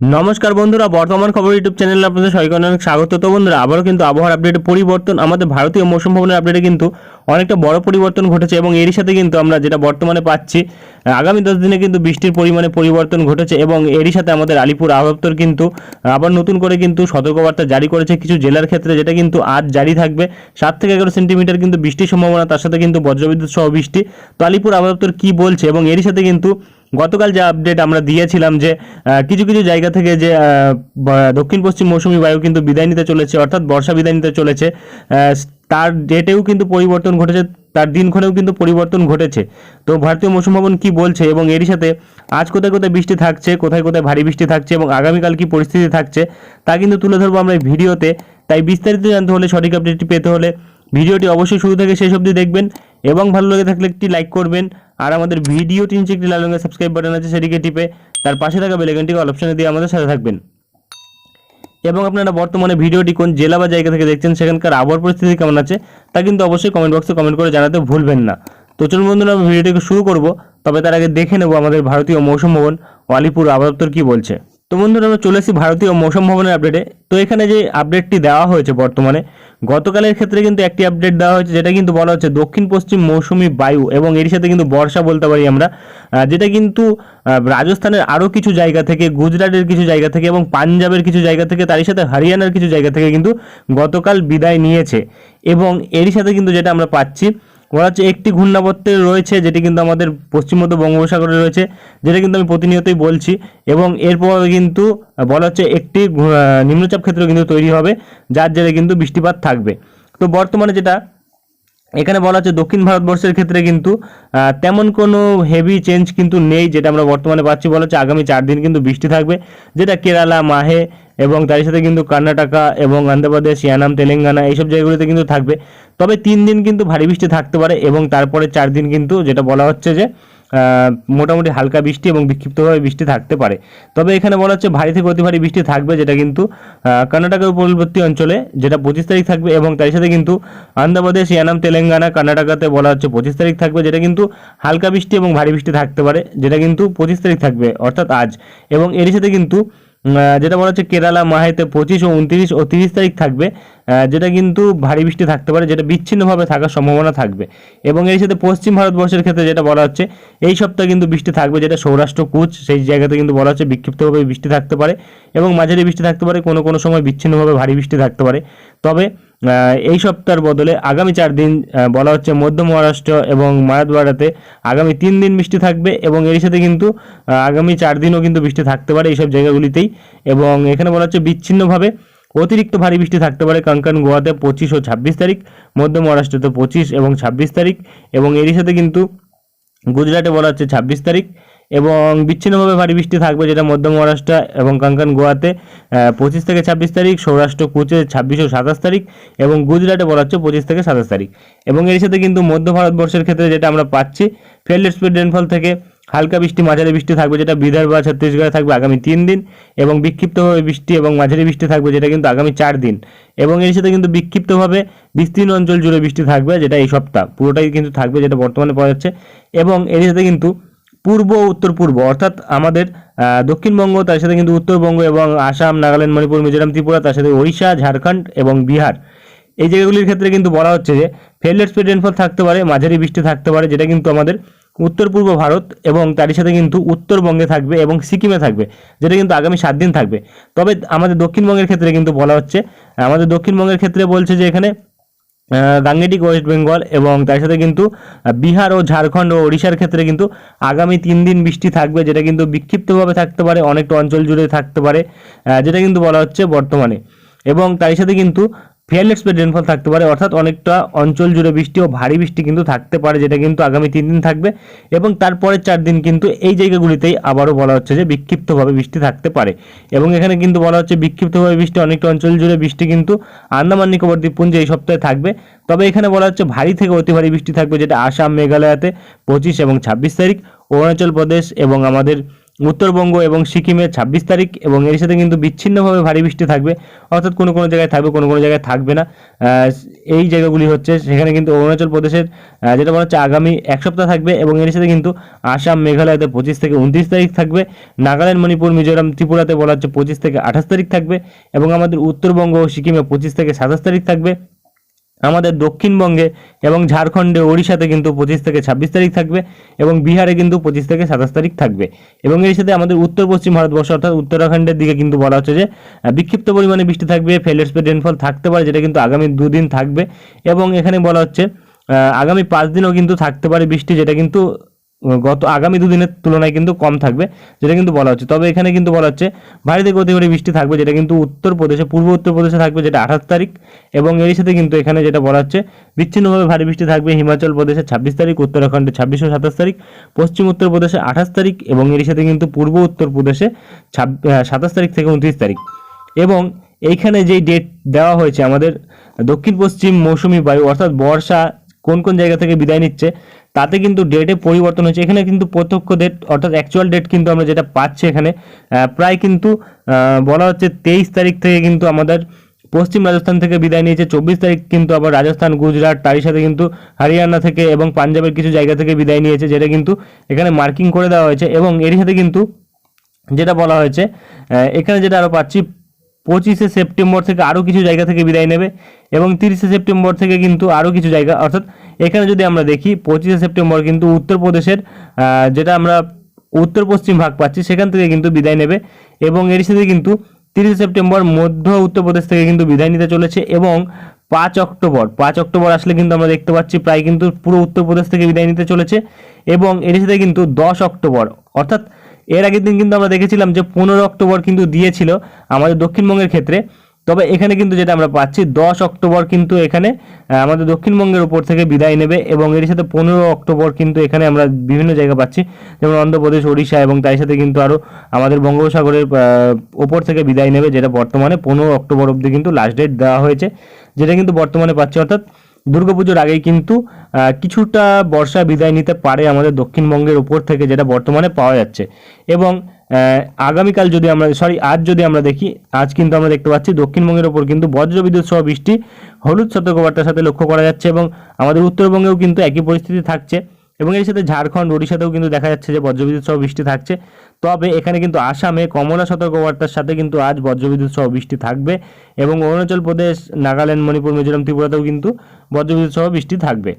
নমস্কার বন্ধুরা, বর্তমান খবর ইউটিউব চ্যানেলে আপনাদের সবাইকে অনেক স্বাগত। তো বন্ধুরা, আবারও কিন্তু আবহাওয়ার আপডেটে পরিবর্তন, আমাদের ভারতীয় মৌসুম ভবনের আপডেটে কিন্তু অনেকটা বড় পরিবর্তন ঘটেছে এবং এরই সাথে কিন্তু আমরা যেটা বর্তমানে পাচ্ছি আগামী দশ দিনে কিন্তু বৃষ্টির পরিমাণে পরিবর্তন ঘটেছে এবং এরই সাথে আমাদের আলিপুর আবহাওয়া কিন্তু আবার নতুন করে কিন্তু সতর্কবার্তা জারি করেছে কিছু জেলার ক্ষেত্রে, যেটা কিন্তু আজ জারি থাকবে। সাত থেকে এগারো সেন্টিমিটার কিন্তু বৃষ্টির সম্ভাবনা, তার সাথে কিন্তু বজ্রবিদ্যুৎ সহ বৃষ্টি। তো আলিপুর আবহাওয়া কী বলছে এবং এরই সাথে কিন্তু গতকাল যে আপডেট আমরা দিয়েছিলাম যে কিছু কিছু জায়গা থেকে যে দক্ষিণ পশ্চিম মৌসুমী বায়ু কিন্তু বিদায় নিতে চলেছে, অর্থাৎ বর্ষা বিদায় নিতে চলেছে। তার ডেটেও কিন্তু পরিবর্তন ঘটেছে, তার দিনক্ষণেও কিন্তু পরিবর্তন ঘটেছে। তো ভারতীয় মৌসুম ভবন কী বলছে এবং এরই সাথে আজ কোথায় কোথায় বৃষ্টি থাকছে, কোথায় কোথায় ভারী বৃষ্টি থাকছে এবং আগামীকাল কী পরিস্থিতি থাকছে, তা কিন্তু তুলে ধরবো আমরা ভিডিওতে। তাই বিস্তারিত জানতে হলে সঠিক আপডেটটি পেতে হলে ভিডিওটি অবশ্যই শুরু থেকে শেষ অবধি দেখবেন এবং ভালো লেগে থাকলে একটি লাইক করবেন। আর আমাদের ভিডিওটি নিচে একটি লাল রঙের সাবস্ক্রাইব বাটন আছে, সেটিকে টিপে তার পাশে থাকা বেলেগনটিকে অল অপশনে দিয়ে আমাদের সাথে থাকবেন। এবং আপনারা বর্তমানে ভিডিওটি কোন জেলা বা জায়গা থেকে দেখছেন, সেখানকার আবহাওয়ার পরিস্থিতি কেমন আছে, তা কিন্তু অবশ্যই কমেন্ট বক্সে কমেন্ট করে জানাতে ভুলবেন না। তো চলুন বন্ধুরা, আমরা ভিডিওটিকে শুরু করব, তবে তার আগে দেখে নেব আমাদের ভারতীয় মৌসুম ভবন আলিপুর আবহাওয়া কী বলছে। তো বন্ধুরা, আমরা চলে এসেছি ভারতীয় মৌসুম ভবনের আপডেটে তো এখানে যে আপডেটটি দেওয়া হয়েছে বর্তমানে গতকালের ক্ষেত্রে কিন্তু একটি আপডেট দেওয়া হয়েছে, যেটা কিন্তু বলা হচ্ছে দক্ষিণ পশ্চিম মৌসুমি বায়ু এবং এর সাথে কিন্তু বর্ষা বলতে পারি আমরা যেটা কিন্তু রাজস্থানের আরও কিছু জায়গা থেকে, গুজরাটের কিছু জায়গা থেকে এবং পাঞ্জাবের কিছু জায়গা থেকে, তারই সাথে হরিয়ানার কিছু জায়গা থেকে কিন্তু গতকাল বিদায় নিয়েছে। এবং এরই সাথে কিন্তু যেটা আমরা পাচ্ছি বলা হচ্ছে একটি ঘূর্ণাবর্তে রয়েছে, যেটি কিন্তু আমাদের পশ্চিম মধ্য বঙ্গোপসাগরে রয়েছে, যেটা কিন্তু আমি প্রতিনিয়তই বলছি। এবং এরপর কিন্তু বলা হচ্ছে একটি নিম্নচাপ ক্ষেত্র কিন্তু তৈরি হবে, যার জেরে কিন্তু বৃষ্টিপাত থাকবে। তো বর্তমানে যেটা এখানে বলা হচ্ছে দক্ষিণ ভারতবর্ষের ক্ষেত্রে কিন্তু তেমন কোনো হেভি চেঞ্জ কিন্তু নেই, যেটা আমরা বর্তমানে পাচ্ছি। বলা হচ্ছে আগামী চার দিন কিন্তু বৃষ্টি থাকবে, যেটা কেরালা, মাহে এবং তার সাথে কিন্তু কর্ণাটকা এবং অন্ধ্রপ্রদেশ ইয়ানাম তেলেঙ্গানা এইসব জায়গাগুলিতে কিন্তু থাকবে। তবে তিন দিন কিন্তু ভারী বৃষ্টি থাকতে পারে এবং তারপরে চার দিন কিন্তু যেটা বলা হচ্ছে যে মোটামুটি হালকা বৃষ্টি এবং বিক্ষিপ্তভাবে বৃষ্টি থাকতে পারে। তবে এখানে বলা হচ্ছে ভারী থেকে অতি ভারী বৃষ্টি থাকবে, যেটা কিন্তু কর্ণাটকের উপকূলবর্তী অঞ্চলে যেটা পঁচিশ তারিখ থাকবে এবং তার সাথে কিন্তু অন্ধ্রপ্রদেশ ইয়ানাম তেলেঙ্গানা, কর্ণাটকাতে বলা হচ্ছে পঁচিশ তারিখ থাকবে, যেটা কিন্তু হালকা বৃষ্টি এবং ভারী বৃষ্টি থাকতে পারে, যেটা কিন্তু পঁচিশ তারিখ থাকবে, অর্থাৎ আজ। এবং এর সাথে কিন্তু যেটা বলা হচ্ছে কেরালা মাহেতে পঁচিশ ও উনত্রিশ ও তিরিশ তারিখ থাকবে যেটা কিন্তু ভারী বৃষ্টি থাকতে পারে, যেটা বিচ্ছিন্নভাবে থাকার সম্ভাবনা থাকবে। এবং এর সাথে পশ্চিম ভারতবর্ষের ক্ষেত্রে যেটা বলা হচ্ছে, এই সপ্তাহে কিন্তু বৃষ্টি থাকবে, যেটা সৌরাষ্ট্র কুচ, সেই জায়গাতে কিন্তু বলা হচ্ছে বিক্ষিপ্তভাবে বৃষ্টি থাকতে পারে এবং মাঝারি বৃষ্টি থাকতে পারে, কোনো কোনো সময় বিচ্ছিন্নভাবে ভারী বৃষ্টি থাকতে পারে। তবে এই সপ্তাহের বদলে আগামী চার দিন বলা হচ্ছে মধ্য মহারাষ্ট্র এবং মারাদওয়াড়াতে আগামী তিন দিন বৃষ্টি থাকবে এবং এর সাথে কিন্তু আগামী চার দিনও কিন্তু বৃষ্টি থাকতে পারে এইসব জায়গাগুলিতেই এবং এখানে বলা হচ্ছে বিচ্ছিন্নভাবে অতিরিক্ত ভারী বৃষ্টি থাকতে পারে কাঙ্কান গোয়াতে পঁচিশ ও ছাব্বিশ তারিখ, মধ্য মহারাষ্ট্রতে পঁচিশ এবং ছাব্বিশ তারিখ এবং এরই সাথে কিন্তু গুজরাটে বলা হচ্ছে ছাব্বিশ তারিখ এবং বিচ্ছিন্নভাবে ভারী বৃষ্টি থাকবে যেটা মধ্য মহারাষ্ট্র এবং কাঙ্কান গোয়াতে পঁচিশ থেকে ছাব্বিশ তারিখ, সৌরাষ্ট্র কুচে ছাব্বিশ ও সাতাশ তারিখ এবং গুজরাটে বলা হচ্ছে পঁচিশ থেকে সাতাশ তারিখ। এবং এর সাথে কিন্তু মধ্য ভারতবর্ষের ক্ষেত্রে যেটা আমরা পাচ্ছি ফেল্ড স্পিড রেনফল থেকে হালকা বৃষ্টি, মাঝারি বৃষ্টি থাকবে যেটা বিদর্ভ আর ছত্তিশগড়ে থাকবে আগামী তিন দিন এবং বিক্ষিপ্তভাবে বৃষ্টি এবং মাঝারি বৃষ্টি থাকবে যেটা কিন্তু আগামী চার দিন। এবং এর সাথে কিন্তু বিক্ষিপ্তভাবে বিস্তীর্ণ অঞ্চল জুড়ে বৃষ্টি থাকবে যেটা এই সপ্তাহ, পুরোটাই কিন্তু থাকবে যেটা বর্তমানে পাওয়া যাচ্ছে। এবং এর সাথে কিন্তু পূর্ব উত্তর পূর্ব, অর্থাৎ আমাদের দক্ষিণবঙ্গ, তার সাথে কিন্তু উত্তরবঙ্গ এবং আসাম, নাগাল্যান্ড, মণিপুর, মিজোরাম, ত্রিপুরা, তার সাথে ওড়িশা, ঝাড়খণ্ড এবং বিহার। এই জায়গাগুলির ক্ষেত্রে কিন্তু বলা হচ্ছে যে স্পিড রেনফল থাকতে পারে, মাঝারি বৃষ্টি থাকতে পারে, যেটা কিন্তু আমাদের উত্তর পূর্ব ভারত এবং তারই সাথে কিন্তু উত্তরবঙ্গে থাকবে এবং সিকিমে থাকবে, যেটা কিন্তু আগামী সাত দিন থাকবে। তবে আমাদের দক্ষিণবঙ্গের ক্ষেত্রে কিন্তু বলা হচ্ছে, আমাদের দক্ষিণবঙ্গের ক্ষেত্রে বলছে যে এখানে গাঙ্গেটিক ওয়েস্ট বেঙ্গল এবং তার সাথে কিন্তু বিহার ও ঝাড়খণ্ড ও ওড়িশার ক্ষেত্রে কিন্তু আগামী তিন দিন বৃষ্টি থাকবে, যেটা কিন্তু বিক্ষিপ্তভাবে থাকতে পারে, অনেকটা অঞ্চল জুড়ে থাকতে পারে যেটা কিন্তু বলা হচ্ছে বর্তমানে। এবং তার সাথে কিন্তু ফেয়ারলেস স্প্রেড রেনফল থাকতে পারে, অর্থাৎ অনেকটা অঞ্চল জুড়ে বৃষ্টি ও ভারী বৃষ্টি কিন্তু থাকতে পারে, যেটা কিন্তু আগামী তিন দিন থাকবে। এবং তারপরের চার দিন কিন্তু এই জায়গাগুলিতেই আবারও বলা হচ্ছে যে বিক্ষিপ্তভাবে বৃষ্টি থাকতে পারে। এবং এখানে কিন্তু বলা হচ্ছে বিক্ষিপ্তভাবে বৃষ্টি, অনেকটা অঞ্চল জুড়ে বৃষ্টি কিন্তু আন্দামান নিকোবর দ্বীপপুঞ্জে এই সপ্তাহে থাকবে। তবে এখানে বলা হচ্ছে ভারী থেকে অতি ভারী বৃষ্টি থাকবে, যেটা আসাম, মেঘালয়াতে পঁচিশ এবং ছাব্বিশ তারিখ, অরুণাচল প্রদেশ এবং আমাদের উত্তরবঙ্গ এবং সিকিমে ছাব্বিশ তারিখ এবং এর সাথে কিন্তু বিচ্ছিন্নভাবে ভারী বৃষ্টি থাকবে। অর্থাৎ কোনো কোনো জায়গায় থাকবে, কোনো কোনো জায়গায় থাকবে না। এই জায়গাগুলি হচ্ছে, সেখানে কিন্তু অরুণাচল প্রদেশের যেটা বলা হচ্ছে আগামী এক সপ্তাহ থাকবে এবং এর সাথে কিন্তু আসাম, মেঘালয়তে পঁচিশ থেকে উনত্রিশ তারিখ থাকবে। নাগাল্যান্ড, মণিপুর, মিজোরাম, ত্রিপুরাতে বলা হচ্ছে পঁচিশ থেকে আঠাশ তারিখ থাকবে এবং আমাদের উত্তরবঙ্গ ও সিকিমে পঁচিশ থেকে সাতাশ তারিখ থাকবে। আমাদের দক্ষিণবঙ্গে এবং ঝাড়খণ্ডে ওড়িশাতে কিন্তু পঁচিশ থেকে ছাব্বিশ তারিখ থাকবে এবং বিহারে কিন্তু পঁচিশ থেকে সাতাশ তারিখ থাকবে। এবং এর সাথে আমাদের উত্তর পশ্চিম ভারতবর্ষ অর্থাৎ উত্তরাখণ্ডের দিকে কিন্তু বলা হচ্ছে যে বিক্ষিপ্ত পরিমাণে বৃষ্টি থাকবে ফেলের স্পেড রেনফল থাকতে পারে, যেটা কিন্তু আগামী দুদিন থাকবে। এবং এখানে বলা হচ্ছে আগামী পাঁচ দিনও কিন্তু থাকতে পারে বৃষ্টি, যেটা কিন্তু গত আগামী দুদিনের তুলনায় কিন্তু কম থাকবে, যেটা কিন্তু বলা হচ্ছে। তবে এখানে কিন্তু বলা হচ্ছে, ভারী থেকে অতি বৃষ্টি থাকবে, যেটা কিন্তু উত্তরপ্রদেশে, পূর্ব উত্তরপ্রদেশে থাকবে, যেটা আঠাশ তারিখ, এবং এর সাথে কিন্তু এখানে যেটা বলা হচ্ছে, বিচ্ছিন্নভাবে ভারী বৃষ্টি থাকবে হিমাচল প্রদেশে ছাব্বিশ তারিখ, উত্তরাখণ্ডে ছাব্বিশ ও সাতাশ তারিখ, পশ্চিম উত্তরপ্রদেশে আঠাশ তারিখ, এবং এর সাথে কিন্তু পূর্ব উত্তরপ্রদেশে সাতাশ তারিখ থেকে উনত্রিশ তারিখ। এবং এইখানে যেই ডেট দেওয়া হয়েছে আমাদের দক্ষিণ পশ্চিম মৌসুমি বায়ু, অর্থাৎ বর্ষা কোন কোন জায়গা থেকে বিদায় নিচ্ছে তাতে কিন্তু ডেটে পরিবর্তন হচ্ছে এখানে কিন্তু প্রত্যক্ষ ডেট অর্থাৎ অ্যাকচুয়াল ডেট কিন্তু আমরা যেটা পাচ্ছি এখানে প্রায় কিন্তু বলা হচ্ছে তেইশ তারিখ থেকে কিন্তু আমাদের পশ্চিম রাজস্থান থেকে বিদায় নিয়েছে। চব্বিশ তারিখ কিন্তু আবার রাজস্থান, গুজরাট, তারই সাথে কিন্তু হরিয়ানা থেকে এবং পাঞ্জাবের কিছু জায়গা থেকে বিদায় নিয়েছে, যেটা কিন্তু এখানে মার্কিং করে দেওয়া হয়েছে এবং এর সাথে কিন্তু যেটা বলা হয়েছে এখানে যেটা আরও পাচ্ছি, পঁচিশে সেপ্টেম্বর থেকে আরও কিছু জায়গা থেকে বিদায় নেবে এবং তিরিশে সেপ্টেম্বর থেকে কিন্তু আরও কিছু জায়গা, অর্থাৎ এখানে যদি আমরা দেখি, পঁচিশে সেপ্টেম্বর কিন্তু উত্তরপ্রদেশের যেটা আমরা উত্তর পশ্চিম ভাগ পাচ্ছি, সেখান থেকে কিন্তু বিদায় নেবে এবং এর সাথে কিন্তু তিরিশে সেপ্টেম্বর মধ্য উত্তরপ্রদেশ থেকে কিন্তু বিদায় নিতে চলেছে এবং পাঁচ অক্টোবর পাঁচ অক্টোবর আসলে কিন্তু আমরা দেখতে পাচ্ছি প্রায় কিন্তু পুরো উত্তরপ্রদেশ থেকে বিদায় নিতে চলেছে এবং এর সাথে কিন্তু দশ অক্টোবর, অর্থাৎ এর আগের দিন কিন্তু আমরা দেখেছিলাম যে পনেরো অক্টোবর কিন্তু দিয়েছিল আমাদের দক্ষিণবঙ্গের ক্ষেত্রে। তবে এখানে কিন্তু যেটা আমরা পাচ্ছি, দশ অক্টোবর কিন্তু এখানে আমাদের দক্ষিণবঙ্গের উপর থেকে বিদায় নেবে এবং এর সাথে পনেরো অক্টোবর কিন্তু এখানে আমরা বিভিন্ন জায়গা পাচ্ছি। যেমন অন্ধ্রপ্রদেশ, ওড়িশা এবং তার সাথে কিন্তু আরও আমাদের বঙ্গোপসাগরের ওপর থেকে বিদায় নেবে, যেটা বর্তমানে পনেরো অক্টোবর অবধি কিন্তু লাস্ট ডেট দেওয়া হয়েছে, যেটা কিন্তু বর্তমানে পাচ্ছি। অর্থাৎ দুর্গাপুজোর আগেই কিন্তু কিছুটা বর্ষা বিদায় নিতে পারে আমাদের দক্ষিণবঙ্গের উপর থেকে, যেটা বর্তমানে পাওয়া যাচ্ছে। এবং আগামীকাল যদি আমরা সরি আজ যদি আমরা দেখি, আজ কিন্তু আমরা দেখতে পাচ্ছি দক্ষিণবঙ্গের ওপর কিন্তু বজ্রবিদ্যুৎ সহ বৃষ্টি হলুদ সতর্কবার্তার সাথে লক্ষ্য করা যাচ্ছে এবং আমাদের উত্তরবঙ্গেও কিন্তু একই পরিস্থিতি থাকছে এবং এর সাথে ঝাড়খণ্ড, ওড়িশাতেও কিন্তু দেখা যাচ্ছে যে বজ্রবিদ্যুৎ সহ বৃষ্টি থাকছে। তবে এখানে কিন্তু আসামে কমলা সতর্কবার্তার সাথে কিন্তু আজ বজ্রবিদ্যুৎ সহ বৃষ্টি থাকবে এবং অরুণাচল প্রদেশ, নাগাল্যান্ড, মণিপুর, মিজোরাম, ত্রিপুরাতেও কিন্তু বজ্রবিদ্যুৎ সহ বৃষ্টি থাকবে।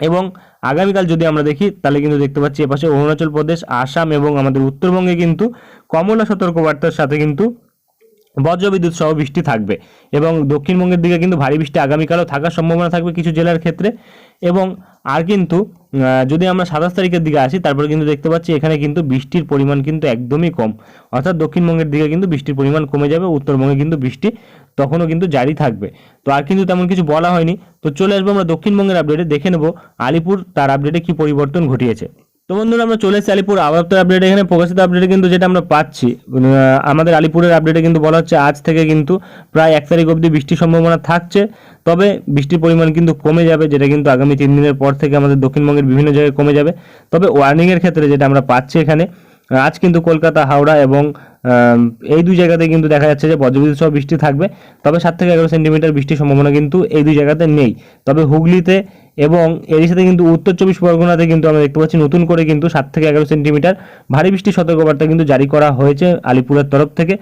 এবং আগামীকাল যদি আমরা দেখি, তাহলে কিন্তু দেখতে পাচ্ছি এপাশে অরুণাচল প্রদেশ, আসাম এবং আমাদের উত্তরবঙ্গে কিন্তু কমলা সতর্কবার্তার সাথে কিন্তু বজ্রবিদ্যুৎ সহ বৃষ্টি থাকবে এবং দক্ষিণবঙ্গের দিকে কিন্তু ভারী বৃষ্টি আগামীকালও থাকার সম্ভাবনা থাকবে কিছু জেলার ক্ষেত্রে এবং আর কিন্তু যদি আমরা সাতাশ তারিখের দিকে আসি, তারপরে কিন্তু দেখতে পাচ্ছি এখানে কিন্তু বৃষ্টির পরিমাণ কিন্তু একদমই কম। অর্থাৎ দক্ষিণবঙ্গের দিকে কিন্তু বৃষ্টির পরিমাণ কমে যাবে, উত্তরবঙ্গে কিন্তু বৃষ্টি তখনও কিন্তু জারি থাকবে। তো আর কিন্তু তেমন কিছু বলা হয়নি। তো চলে আসব আমরা দক্ষিণবঙ্গের আপডেটে দেখে নেব আলিপুর তার আপডেটে কি পরিবর্তন ঘটিয়েছে। তো বন্ধুরা, আমরা চলে এসেছি আলিপুর। আবহাওয়ার আপডেট এখানে, প্রকাশিত আপডেটে কিন্তু যেটা আমরা পাচ্ছি আমাদের আলিপুরের আপডেটে কিন্তু বলা হচ্ছে, আজ থেকে কিন্তু প্রায় এক তারিখ অবধি বৃষ্টির সম্ভাবনা থাকছে। তবে বৃষ্টির পরিমাণ কিন্তু কমে যাবে, যেটা কিন্তু আগামী তিন দিনের পর থেকে আমাদের দক্ষিণবঙ্গের বিভিন্ন জায়গায় কমে যাবে। তবে ওয়ার্নিংয়ের ক্ষেত্রে যেটা আমরা পাচ্ছি এখানে আজ কিন্তু কলকাতা, হাওড়া এবং এই দুই জায়গাতে কিন্তু দেখা যাচ্ছে যে বজ্রবিদ্যুৎ সহ বৃষ্টি থাকবে। তবে সাত থেকে এগারো সেন্টিমিটার বৃষ্টির সম্ভাবনা কিন্তু এই দুই জায়গাতে নেই। তবে হুগলিতে এবং এরই সাথে কিন্তু উত্তর চব্বিশ পরগনাতে কিন্তু আমরা দেখতে পাচ্ছি নতুন করে কিন্তু সাত থেকে এগারো সেন্টিমিটার ভারী বৃষ্টির সতর্কবার্তা কিন্তু জারি করা হয়েছে আলিপুরের তরফ থেকে।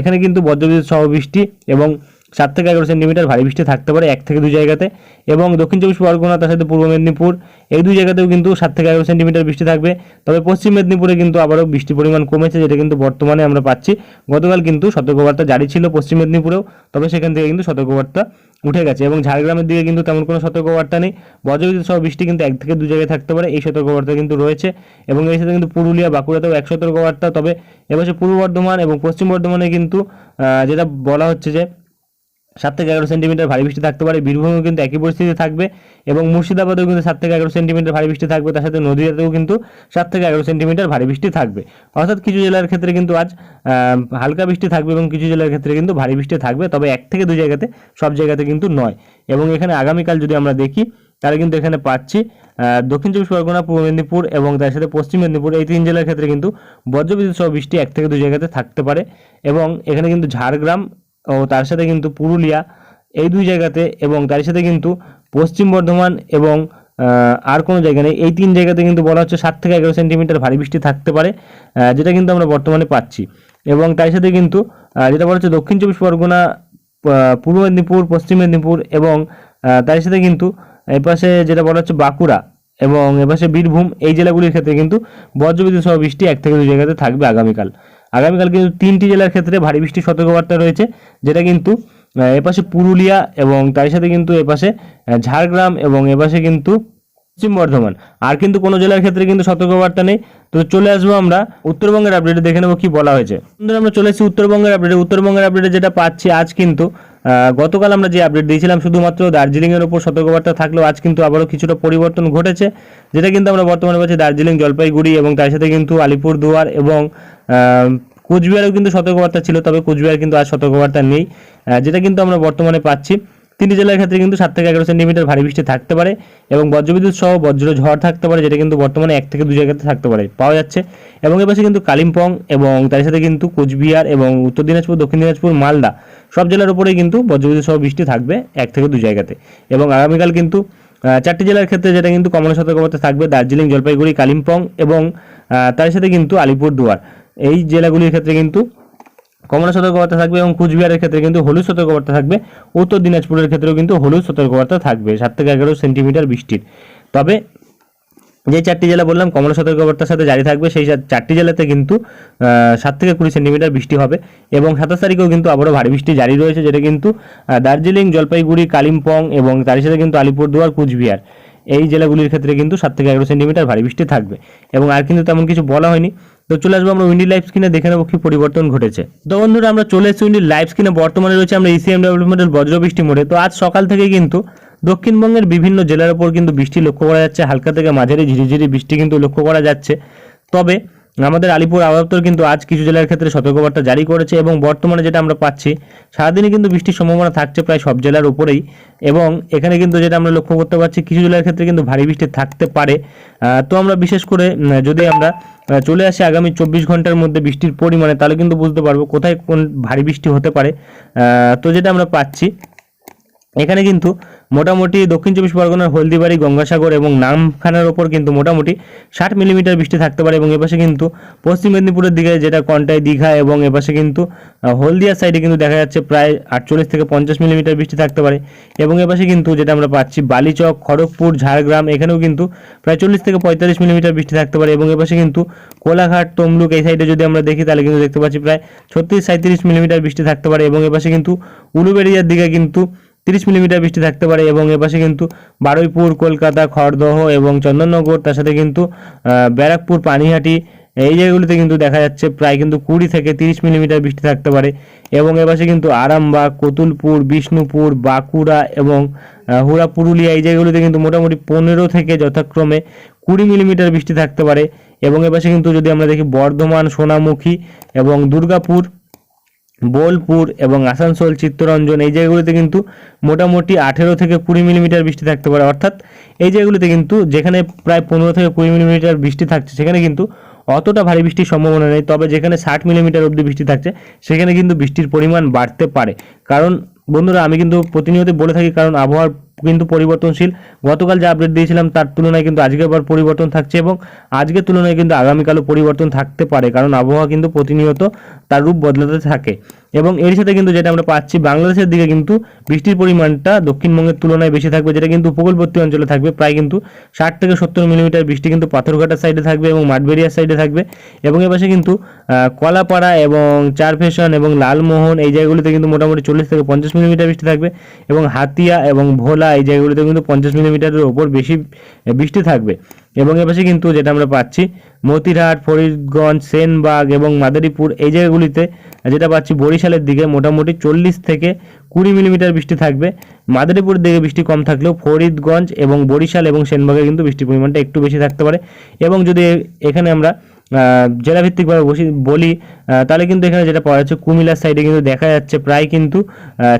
এখানে কিন্তু বজ্রবিদ্যুৎ সহ বৃষ্টি এবং সাত থেকে এগারো সেন্টিমিটার ভারী বৃষ্টি থাকতে পারে এক থেকে দুই জায়গাতে এবং দক্ষিণ চব্বিশ পরগনা, তার সাথে পূর্ব মেদিনীপুর, এই দুই জায়গাতেও কিন্তু সাত থেকে এগারো সেন্টিমিটার বৃষ্টি থাকবে। তবে পশ্চিম মেদিনীপুরে কিন্তু আবারও বৃষ্টির পরিমাণ কমেছে, যেটা কিন্তু বর্তমানে আমরা পাচ্ছি। গতকাল কিন্তু সতর্কবার্তা জারি ছিল পশ্চিম মেদিনীপুরেও, তবে সেখান থেকে কিন্তু সতর্কবার্তা উঠে গেছে এবং ঝাড়গ্রামের দিকে কিন্তু তেমন কোনো সতর্কবার্তা নেই। বজ্রবিদ্যুৎ সহ বৃষ্টি কিন্তু এক থেকে দু জায়গায় থাকতে পারে, এই সতর্কবার্তা কিন্তু রয়েছে এবং এর সাথে কিন্তু পুরুলিয়া, বাঁকুড়াতেও এক সতর্কবার্তা। তবে এবছর পূর্ব বর্ধমান এবং পশ্চিম বর্ধমানে কিন্তু যেটা বলা হচ্ছে যে সাত থেকে এগারো সেন্টিমিটার ভারী বৃষ্টি থাকতে পারে। বীরভূমেও কিন্তু একই পরিস্থিতি থাকবে এবং মুর্শিদাবাদেও কিন্তু সাত থেকে এগারো সেন্টিমিটার ভারী বৃষ্টি থাকবে। তার সাথে নদীয়াতেও কিন্তু সাত থেকে এগারো সেন্টিমিটার ভারী বৃষ্টি থাকবে। অর্থাৎ কিছু জেলার ক্ষেত্রে কিন্তু আজ হালকা বৃষ্টি থাকবে এবং কিছু জেলার ক্ষেত্রে কিন্তু ভারী বৃষ্টি থাকবে। তবে এক থেকে দুই জায়গাতে, সব জায়গাতে কিন্তু নয়। এবং এখানে আগামীকাল যদি আমরা দেখি, তাহলে কিন্তু এখানে পাচ্ছি দক্ষিণ চব্বিশ পরগনা, পূর্ব মেদিনীপুর এবং তার সাথে পশ্চিম মেদিনীপুর, এই তিন জেলার ক্ষেত্রে কিন্তু বজ্রবিদ্যুৎ সহ বৃষ্টি এক থেকে দুই জায়গাতে থাকতে পারে। এবং এখানে কিন্তু ঝাড়গ্রাম ও তার সাথে কিন্তু পুরুলিয়া এই দুই জায়গাতে এবং তার সাথে কিন্তু পশ্চিম বর্ধমান এবং আর কোনো জায়গা নেই। এই তিন জায়গাতে কিন্তু বলা হচ্ছে সাত থেকে এগারো সেন্টিমিটার ভারী বৃষ্টি থাকতে পারে যেটা কিন্তু আমরা বর্তমানে পাচ্ছি। এবং তার সাথে কিন্তু যেটা বলা হচ্ছে দক্ষিণ চব্বিশ পরগনা পূর্ব মেদিনীপুর, পশ্চিম মেদিনীপুর এবং তার সাথে কিন্তু এই পাশে যেটা বলা হচ্ছে বাঁকুড়া এবং এপাশে বীরভূম, এই জেলাগুলির ক্ষেত্রে কিন্তু বজ্রবিদ্যুৎ সহ বৃষ্টি এক থেকে দুই জায়গাতে থাকবে আগামীকাল। আগামীকাল কিন্তু তিনটি জেলার ক্ষেত্রে ভারী বৃষ্টির সতর্কবার্তা রয়েছে, যেটা কিন্তু এপাশে পুরুলিয়া এবং তার সাথে কিন্তু এপাশে ঝাড়গ্রাম এবং এপাশে কিন্তু পশ্চিম বর্ধমান। আর কিন্তু কোনো জেলার ক্ষেত্রে কিন্তু সতর্কবার্তা নেই। তো চলে আসব আমরা উত্তরবঙ্গের আপডেটে দেখে নেব কি বলা হয়েছে। আমরা চলে এসেছি উত্তরবঙ্গের আপডেটে উত্তরবঙ্গের আপডেটে যেটা পাচ্ছি, আজ কিন্তু গতকাল আমরা যে আপডেট দিয়েছিলাম, শুধুমাত্র দার্জিলিংয়ের উপর সতর্কবার্তা থাকলেও আজ কিন্তু আবারও কিছুটা পরিবর্তন ঘটেছে, যেটা কিন্তু আমরা বর্তমানে বলছি দার্জিলিং, জলপাইগুড়ি এবং তার সাথে কিন্তু আলিপুরদুয়ার এবং কোচবিহারেও কিন্তু সতর্কবার্তা ছিল, তবে কোচবিহার কিন্তু আজ সতর্কবার্তা নেই যেটা কিন্তু আমরা বর্তমানে পাচ্ছি। তিনটি জেলার ক্ষেত্রে কিন্তু সাত থেকে এগারো সেন্টিমিটার ভারী বৃষ্টি থাকতে পারে এবং বজ্রবিদ্যুৎ সহ বজ্র ঝড় থাকতে পারে, যেটা কিন্তু বর্তমানে এক থেকে দু জায়গাতে থাকতে পারে, পাওয়া যাচ্ছে। এবং এর পাশে কিন্তু কালিম্পং এবং তার সাথে কিন্তু কোচবিহার এবং উত্তর দিনাজপুর, দক্ষিণ দিনাজপুর, মালদা সব জেলার উপরেই কিন্তু বজ্রবিদ্যুৎ সহ বৃষ্টি থাকবে এক থেকে দু জায়গাতে। এবং আগামীকাল কিন্তু চারটি জেলার ক্ষেত্রে যেটা কিন্তু কমলা সতর্কতা থাকবে দার্জিলিং, জলপাইগুড়ি, কালিম্পং এবং তার সাথে কিন্তু আলিপুরদুয়ার। এই জেলাগুলির ক্ষেত্রে কিন্তু কমলা সতর্কবার্তা থাকবে এবং কুচবিহারের ক্ষেত্রে কিন্তু হলুদ সতর্কবার্তা থাকবে। উত্তর দিনাজপুরের ক্ষেত্রেও কিন্তু হলুদ সতর্কবার্তা থাকবে, সাত থেকে এগারো সেন্টিমিটার বৃষ্টির। তবে যে চারটি জেলা বললাম, কমলা সতর্কবার্তার সাথে জারি থাকবে, সেই চারটি জেলাতে কিন্তু সাত থেকে কুড়ি সেন্টিমিটার বৃষ্টি হবে এবং সাতাশ তারিখেও কিন্তু আবারও ভারী বৃষ্টি জারি রয়েছে, যেটা কিন্তু দার্জিলিং, জলপাইগুড়ি, কালিম্পং এবং তার সাথে কিন্তু আলিপুরদুয়ার, কুচবিহার। এই জেলাগুলির ক্ষেত্রে কিন্তু সাত থেকে এগারো সেন্টিমিটার ভারী বৃষ্টি থাকবে। এবং আর কিন্তু তেমন কিছু বলা হয়নি। তো চলে আসব আমরা উইন্ডি লাইভ স্ক্রিনে দেখে নেব কি পরিবর্তন ঘটেছে। তো বন্ধুরা, আমরা চলে এসেছি উইন্ডি লাইভ স্ক্রিনে বর্তমানে রয়েছে আমরা ইসিএম ডেভেলপমেন্টের বজ্র বৃষ্টি মোড়ে। তো আজ সকাল থেকে কিন্তু দক্ষিণবঙ্গের বিভিন্ন জেলার উপর কিন্তু বৃষ্টি লক্ষ্য করা যাচ্ছে। হালকা থেকে মাঝারি ঝিরিঝিরি বৃষ্টি কিন্তু লক্ষ্য করা যাচ্ছে। তবে আমাদের আলিপুর আবহাওয়া কিন্তু আজ কিছু জেলার ক্ষেত্রে সতর্কবার্তা জারি করেছে এবং বর্তমানে যেটা আমরা পাচ্ছি সারাদিনই কিন্তু বৃষ্টির সম্ভাবনা থাকছে প্রায় সব জেলার উপরেই এবং এখানে কিন্তু যেটা আমরা লক্ষ্য করতে পারছি, কিছু জেলার ক্ষেত্রে কিন্তু ভারী বৃষ্টি থাকতে পারে। তো আমরা বিশেষ করে যদি আমরা চলে আসে আগামী চব্বিশ ঘণ্টার মধ্যে বৃষ্টির পরিমাণে, তাহলে কিন্তু বুঝতে পারব কোথায় কোন ভারী বৃষ্টি হতে পারে। তো যেটা আমরা পাচ্ছি এখানে কিন্তু মোটামুটি দক্ষিণ চব্বিশ পরগনার হলদিবাড়ি, গঙ্গাসাগর এবং নামখানার ওপর কিন্তু মোটামুটি ষাট মিলিমিটার বৃষ্টি থাকতে পারে এবং এপাশে কিন্তু পশ্চিম মেদিনীপুরের দিকে যেটা কন্টাই, দীঘা এবং এপাশে কিন্তু হলদিয়ার সাইডে কিন্তু দেখা যাচ্ছে প্রায় আটচল্লিশ থেকে পঞ্চাশ মিলিমিটার বৃষ্টি থাকতে পারে এবং এপাশে কিন্তু যেটা আমরা পাচ্ছি বালিচক, খড়গপুর, ঝাড়গ্রাম এখানেও কিন্তু প্রায় চল্লিশ থেকে পঁয়তাল্লিশ মিলিমিটার বৃষ্টি থাকতে পারে এবং এপাশে কিন্তু কোলাঘাট, তমলুক এই সাইডে যদি আমরা দেখি তাহলে কিন্তু দেখতে পাচ্ছি প্রায় ছত্রিশ সাঁত্রিশ মিলিমিটার বৃষ্টি থাকতে পারে এবং এপাশে কিন্তু উলুবেড়িয়ার দিকে কিন্তু তিরিশ মিলিমিটার বৃষ্টি থাকতে পারে এবং এপাশে কিন্তু বারুইপুর, কলকাতা, খড়দহ এবং চন্দননগর, তার সাথে কিন্তু ব্যারাকপুর, পানিহাটি এই জায়গাগুলিতে কিন্তু দেখা যাচ্ছে প্রায় কিন্তু কুড়ি থেকে তিরিশ মিলিমিটার বৃষ্টি থাকতে পারে এবং এপাশে কিন্তু আরামবাগ, কতুলপুর, বিষ্ণুপুর, বাঁকুড়া এবং হুড়া পুরুলিয়া এই জায়গাগুলিতে কিন্তু মোটামুটি পনেরো থেকে যথাক্রমে কুড়ি মিলিমিটার বৃষ্টি থাকতে পারে এবং এপাশে কিন্তু যদি আমরা দেখি বর্ধমান, সোনামুখী এবং দুর্গাপুর বোলপুর এবং আসানসোল চিত্তরঞ্জন, এই জায়গাগুলিতে কিন্তু মোটামুটি আঠেরো থেকে কুড়ি মিলিমিটার বৃষ্টি থাকতে পারে। অর্থাৎ এই জায়গাগুলিতে কিন্তু যেখানে প্রায় পনেরো থেকে কুড়ি মিলিমিটার বৃষ্টি থাকছে, সেখানে কিন্তু অতটা ভারী বৃষ্টির সম্ভাবনা নেই। তবে যেখানে ষাট মিলিমিটার অবধি বৃষ্টি থাকছে, সেখানে কিন্তু বৃষ্টির পরিমাণ বাড়তে পারে। কারণ বন্ধুরা, আমি কিন্তু প্রতিনিয়ত বলে থাকি, কারণ আবহাওয়ার কিন্তু পরিবর্তনশীল। গতকাল যে আপডেট দিয়েছিলাম তার তুলনায় কিন্তু আজকে আবার পরিবর্তন থাকছে এবং আজকের তুলনায় কিন্তু আগামীকালও পরিবর্তন থাকতে পারে, কারণ আবহাওয়া কিন্তু প্রতিনিয়ত তার রূপ বদলাতে থাকে। এবং এর সাথে কিন্তু যেটা আমরা পাচ্ছি, বাংলাদেশের দিকে কিন্তু বৃষ্টির পরিমাণটা দক্ষিণবঙ্গের তুলনায় বেশি থাকবে, যেটা কিন্তু উপকূলবর্তী অঞ্চলে থাকবে, প্রায় কিন্তু ষাট থেকে সত্তর মিলিমিটার বৃষ্টি কিন্তু পাথরঘাটার সাইডে থাকবে এবং মাঠবেরিয়ার সাইডে থাকবে। এবং এপাশে কিন্তু কলাপাড়া এবং চারফেশন এবং লালমোহন এই জায়গাগুলিতে কিন্তু মোটামুটি চল্লিশ থেকে পঞ্চাশ মিলিমিটার বৃষ্টি থাকবে। এবং হাতিয়া এবং ভোলা এই জায়গাগুলিতে কিন্তু পঞ্চাশ মিলিমিটারের ওপর বেশি বৃষ্টি থাকবে। এবং এপাশে কিন্তু যেটা আমরা পাচ্ছি, মতিরহাট, ফরিদগঞ্জ, সেনবাগ এবং মাদারীপুর, এই জায়গাগুলিতে, যেটা পাচ্ছি বরিশালের দিকে মোটামুটি চল্লিশ থেকে কুড়ি মিলিমিটার বৃষ্টি থাকবে। মাদারীপুরের দিকে বৃষ্টি কম থাকলেও ফরিদগঞ্জ এবং বরিশাল এবং সেনবাগে কিন্তু বৃষ্টির পরিমাণটা একটু বেশি থাকতে পারে। এবং যদি এখানে আমরা জেলাভিত্তিকভাবে বসি, বলি তাহলে কিন্তু এখানে যেটা পাওয়া যাচ্ছে, কুমিল্লার সাইডে কিন্তু দেখা যাচ্ছে প্রায় কিন্তু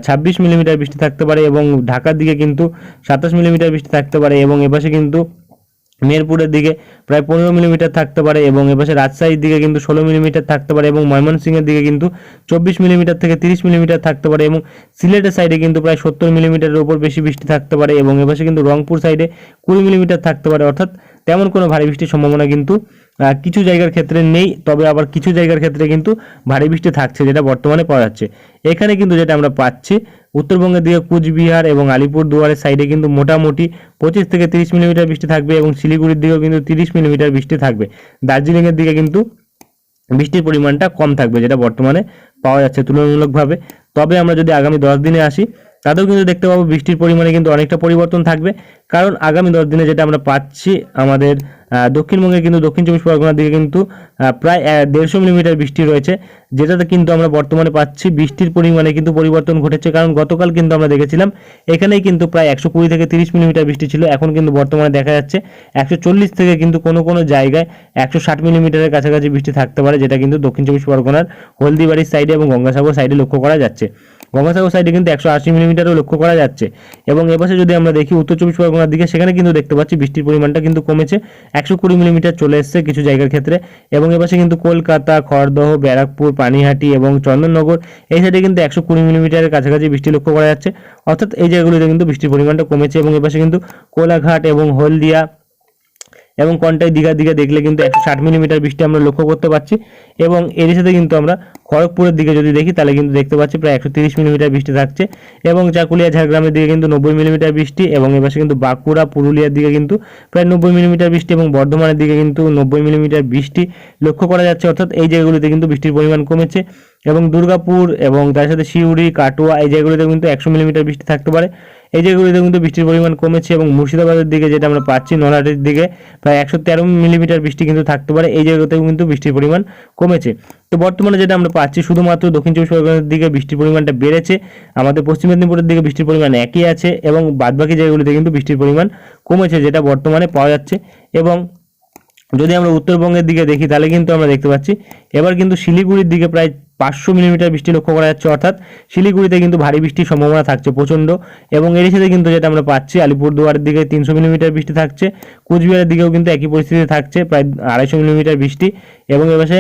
ছাব্বিশ মিলিমিটার বৃষ্টি থাকতে পারে এবং ঢাকার দিকে কিন্তু সাতাশ মিলিমিটার বৃষ্টি থাকতে পারে এবং এপাশে কিন্তু মেহেরপুরের দিকে প্রায় পনেরো মিলিমিটার থাকতে পারে এবং এপাশে রাজশাহীর দিকে কিন্তু ষোলো মিলিমিটার থাকতে পারে এবং ময়মনসিংহের দিকে কিন্তু চব্বিশ মিলিমিটার থেকে তিরিশ মিলিমিটার থাকতে পারে এবং সিলেটের সাইডে কিন্তু প্রায় সত্তর মিলিমিটারের উপর বেশি বৃষ্টি থাকতে পারে এবং এপাশে কিন্তু রংপুর সাইডে কুড়ি মিলিমিটার থাকতে পারে। অর্থাৎ তেমন কোনো ভারী বৃষ্টির সম্ভাবনা কিন্তু কিছু জায়গার ক্ষেত্রে নেই, তবে আবার কিছু জায়গার ক্ষেত্রে কিন্তু ভারী বৃষ্টি থাকছে যেটা বর্তমানে পাওয়া যাচ্ছে। এখানে কিন্তু যেটা আমরা পাচ্ছি, উত্তরবঙ্গের দিকে কুচবিহার এবং আলিপুর দুয়ারের সাইডে কিন্তু মোটামুটি পঁচিশ থেকে তিরিশ মিলিমিটার বৃষ্টি থাকবে এবং শিলিগুড়ির দিকেও কিন্তু তিরিশ মিলিমিটার বৃষ্টি থাকবে। দার্জিলিংয়ের দিকে কিন্তু বৃষ্টির পরিমাণটা কম থাকবে যেটা বর্তমানে পাওয়া যাচ্ছে তুলনামূলকভাবে। তবে আমরা যদি আগামী দশ দিনে আসি তাতেও কিন্তু দেখতে পাবো বৃষ্টির পরিমাণে কিন্তু অনেকটা পরিবর্তন থাকবে। কারণ আগামী দশ দিনে যেটা আমরা পাচ্ছি আমাদের দক্ষিণবঙ্গে কিন্তু দক্ষিণ চব্বিশ পরগনার দিকে কিন্তু প্রায় দেড়শো মিলিমিটার বৃষ্টি রয়েছে। যেটাতে কিন্তু আমরা বর্তমানে পাচ্ছি বৃষ্টির পরিমাণে কিন্তু পরিবর্তন ঘটেছে। কারণ গতকাল কিন্তু আমরা দেখেছিলাম, এখানেই কিন্তু প্রায় একশো কুড়ি থেকে তিরিশ মিলিমিটার বৃষ্টি ছিল। এখন কিন্তু বর্তমানে দেখা যাচ্ছে একশো চল্লিশ থেকে কিন্তু কোনো কোনো জায়গায় একশো ষাট মিলিমিটারের কাছাকাছি বৃষ্টি থাকতে পারে, যেটা কিন্তু দক্ষিণ চব্বিশ পরগনার হলদিবাড়ির সাইডে এবং গঙ্গাসাগর সাইডে লক্ষ্য করা যাচ্ছে। গঙ্গাসাগর সাইডে কিন্তু একশো আশি মিলিমিটারও লক্ষ্য করা যাচ্ছে। এবং এপাশে যদি আমরা দেখি উত্তর চব্বিশ পরগনার দিকে, সেখানে কিন্তু দেখতে পাচ্ছি বৃষ্টির পরিমাণটা কিন্তু কমেছে। একশো কুড়ি মিলিমিটার চলে এসছে কিছু জায়গার ক্ষেত্রে। এবং এপাশে কিন্তু কলকাতা, খড়দহ, ব্যারাকপুর, পানিহাটি এবং চন্দননগর, এই সাইডে কিন্তু একশো কুড়ি মিলিমিটারের কাছাকাছি বৃষ্টি লক্ষ্য করা যাচ্ছে। অর্থাৎ এই জায়গাগুলিতে কিন্তু বৃষ্টির পরিমাণটা কমেছে এবং এপাশে কিন্তু কোলাঘাট এবং হলদিয়া এবং কন্টাই দীঘার দিকে দেখলে কিন্তু একশো ষাট মিলিমিটার বৃষ্টি আমরা লক্ষ্য করতে পারছি। এবং এর সাথে কিন্তু আমরা খড়গপুরের দিকে যদি দেখি, তাহলে কিন্তু দেখতে পাচ্ছি প্রায় একশো তিরিশ মিলিমিটার বৃষ্টি থাকছে। এবং চাকুলিয়া ঝাড়গ্রামের দিকে কিন্তু নব্বই মিলিমিটার বৃষ্টি এবং এবার কিন্তু বাঁকুড়া, পুরুলিয়ার দিকে কিন্তু প্রায় নব্বই মিলিমিটার বৃষ্টি এবং বর্ধমানের দিকে কিন্তু নব্বই মিলিমিটার বৃষ্টি লক্ষ্য করা যাচ্ছে। অর্থাৎ এই জায়গাগুলিতে কিন্তু বৃষ্টির পরিমাণ কমেছে এবং দুর্গাপুর এবং তার সাথে শিউড়ি, কাটোয়া এই জায়গাগুলিতে কিন্তু একশো মিলিমিটার বৃষ্টি থাকতে পারে। এই জায়গাগুলিতে কিন্তু বৃষ্টির পরিমাণ কমেছে এবং মুর্শিদাবাদের দিকে যেটা আমরা পাচ্ছি, নলহাটির দিকে প্রায় একশো তেরো মিলিমিটার বৃষ্টি কিন্তু থাকতে পারে। এই জায়গাতেও কিন্তু বৃষ্টির পরিমাণ কমেছে। তো বর্তমানে যেটা আমরা পাচ্ছি শুধুমাত্র দক্ষিণ চব্বিশ পরগনার দিকে বৃষ্টির পরিমাণটা বেড়েছে, আমাদের পশ্চিম মেদিনীপুরের দিকে বৃষ্টির পরিমাণ একই আছে এবং বাদবাকি জায়গাগুলিতে কিন্তু বৃষ্টির পরিমাণ কমেছে যেটা বর্তমানে পাওয়া যাচ্ছে এবং যদি আমরা উত্তরবঙ্গের দিকে দেখি তাহলে কিন্তু আমরা দেখতে পাচ্ছি এবার কিন্তু শিলিগুড়ির দিকে প্রায় পাঁচশো মিলিমিটার বৃষ্টি লক্ষ্য করা যাচ্ছে, অর্থাৎ শিলিগুড়িতে কিন্তু ভারী বৃষ্টির সম্ভাবনা থাকছে প্রচণ্ড এবং এর সাথে কিন্তু যেটা আমরা পাচ্ছি আলিপুরদুয়ারের দিকে তিনশো মিলিমিটার বৃষ্টি থাকছে, কুচবিহারের দিকেও কিন্তু একই পরিস্থিতি থাকছে প্রায় আড়াইশো মিলিমিটার বৃষ্টি এবং এবারে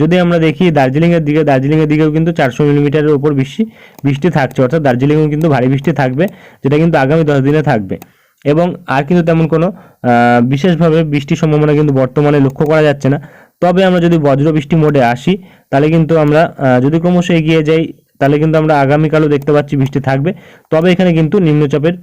যদি আমরা দেখি দার্জিলিংয়ের দিকে, দার্জিলিংয়ের দিকেও কিন্তু চারশো মিলিমিটারের উপর বৃষ্টি বৃষ্টি থাকছে। অর্থাৎ দার্জিলিংয়েও কিন্তু ভারী বৃষ্টি থাকবে, যেটা কিন্তু আগামী দশ দিনে থাকবে। এবং আর কিন্তু তেমন কোনো বিশেষভাবে বৃষ্টির সম্ভাবনা কিন্তু বর্তমানে লক্ষ্য করা যাচ্ছে না। তবে আমরা যদি বজ্র বৃষ্টি মোডে আসি, তাহলে কিন্তু আমরা যদি ক্রমশ এগিয়ে যাই, তাহলে কিন্তু আমরা আগামীকালও দেখতে পাচ্ছি বৃষ্টি থাকবে। তবে এখানে কিন্তু নিম্নচাপের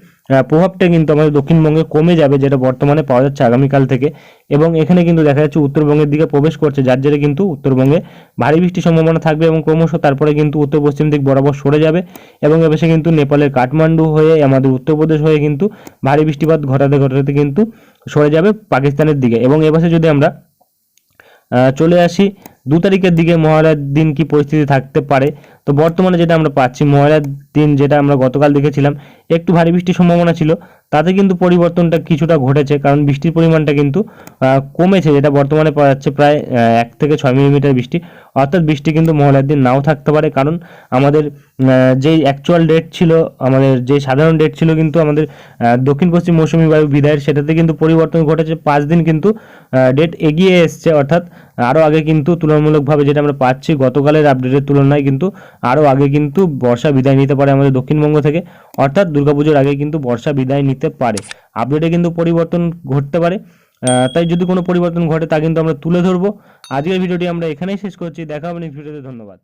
প্রভাবটা কিন্তু আমাদের দক্ষিণবঙ্গে কমে যাবে, যেটা বর্তমানে পাওয়া যাচ্ছে আগামীকাল থেকে। এবং এখানে কিন্তু দেখা যাচ্ছে উত্তরবঙ্গের দিকে প্রবেশ করছে, যার জেরে কিন্তু উত্তরবঙ্গে ভারী বৃষ্টির সম্ভাবনা থাকবে এবং ক্রমশ তারপরে কিন্তু উত্তর পশ্চিম দিক বরাবর সরে যাবে। এবং এবেশে কিন্তু নেপালের কাঠমান্ডু হয়ে, আমাদের উত্তরপ্রদেশ হয়ে কিন্তু ভারী বৃষ্টিপাত ঘটাতে ঘটাতে কিন্তু সরে যাবে পাকিস্তানের দিকে। এবং এবারে যদি আমরা চলে আসি, দু তারিখের দিকে মহালয়ার দিন কি পরিস্থিতি থাকতে পারে? তো বর্তমানে যেটা আমরা পাচ্ছি, ময়লার দিন যেটা আমরা গতকাল দেখেছিলাম, একটু ভারী বৃষ্টির সম্ভাবনা ছিল। তাতে কিন্তু পরিবর্তনটা কিছুটা ঘটেছে, কারণ বৃষ্টির পরিমাণটা কিন্তু কমেছে, যেটা বর্তমানে পাওয়া যাচ্ছে প্রায় এক থেকে ছয় মিলিমিটার বৃষ্টি। অর্থাৎ বৃষ্টি কিন্তু মহালয়ার দিন নাও থাকতে পারে। কারণ আমাদের যেই অ্যাকচুয়াল ডেট ছিল, আমাদের যে সাধারণ ডেট ছিল কিন্তু আমাদের দক্ষিণ পশ্চিম মৌসুমী বায়ু বিদায়ের, সেটাতে কিন্তু পরিবর্তন ঘটেছে। পাঁচ দিন কিন্তু ডেট এগিয়ে এসছে। অর্থাৎ আরও আগে কিন্তু তুলনামূলকভাবে যেটা আমরা পাচ্ছি, গতকালের আপডেটের তুলনায় কিন্তু আরও আগে কিন্তু বর্ষা বিদায় নিতে পারে আমাদের দক্ষিণবঙ্গ থেকে। অর্থাৎ দুর্গাপুজোর আগে কিন্তু বর্ষা বিদায় নিতে পারে। আপডেটে কিন্তু পরিবর্তন ঘটতে পারে। তাই যদি কোনো পরিবর্তন ঘটে তা কিন্তু আমরা তুলে ধরবো। আজকের ভিডিওটি আমরা এখানেই শেষ করছি। দেখা হবে নেক্সট ভিডিওতে ধন্যবাদ।